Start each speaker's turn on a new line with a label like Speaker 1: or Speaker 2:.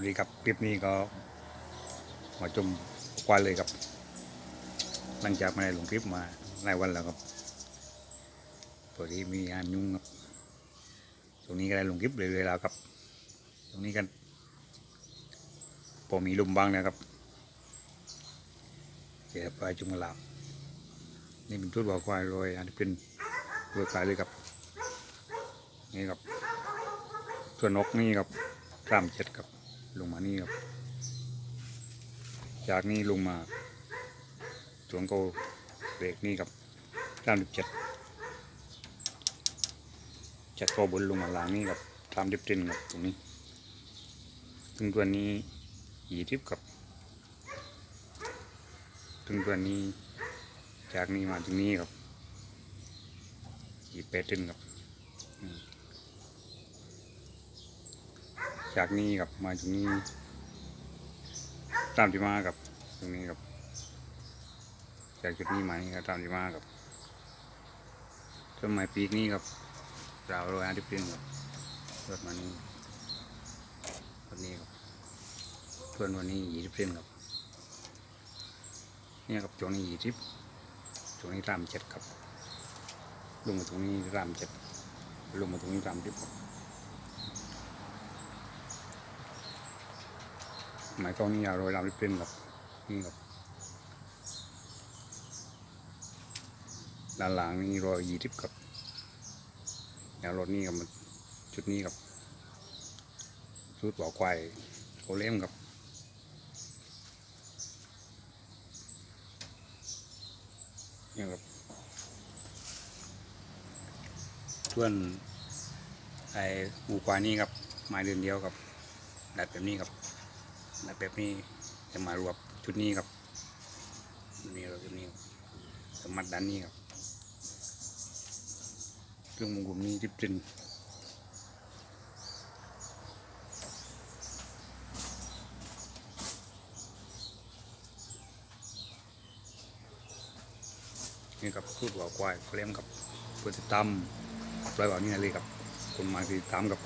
Speaker 1: วัสดีครับคลิปนี้ก็มาชมควายเลยครับ หลังจากม่ได้ลงคลิปมาหลายวันแล้วครับพอดีมีงานยุ่งครับ ตรงนี้ก็ได้ลงคลิปเลยเวลาครับ ตรงนี้กันพอมีลมบ้างนะครับเดี๋ยวไปจุงกลาบนี่เป็นชุดบ่อควายโรยอันนี้เป็นโรยควายเลยครับ นี่ครับส่วนนกนี่ครับสามเจ็ดครับ ลงมานี่ครับ จากนี้ลงมาสวงโกเบรกนี่ครับสามสิบเจ็ดจากโกบนลงมาล่างนี่ครับสามสิบเจ็ดครับตรงนี้ถึงตัวนี้ยี่ทิพครับถึงตัวนี้จากนี้มาถึงนี้ครับยี่แปดเจ็ดครับ จากนี้กับมาตรงนี้ ตามที่มากับตรงนี้กับ จากจุดนี้มานี่ครับตามที่มากับต้นไม้ปีกนี้ครับราวโรยอาทิตย์เพียงครับรถมานี่รถนี้ครับส่วนวันนี้ยี่สิบเซนครับเนี่ยครับช่วงนี้ยี่สิบช่วงนี้ตามเจ็ดครับลงมาตรงนี้ตามเจ็ดลงมาตรงนี้ตามสิบครับ หมายก้องนี่ยาโรยลำริบเป็นแบบนี่ครับด้านหลังนี่รอยยีทิพกับแนวรถนี่กับมันชุดนี้กับชุดบ่อควายโคเล่มกับนี่ครับส่วนไอ้หูควายนี่ครับไม้เดือนเดียวครับดัดแบบนี้ครับ แบบนี้จะมารวบชุดนี้ครับนี้เราชุดนี้สมัดด้านนี้ครับเครื่องมุงกลุ่มนี้จิบจินนี่ครับพูดว่าควายเลี้ยงกับพื่อติดตามปล่อยว่านี่เลยครับคนมาติดตามกับ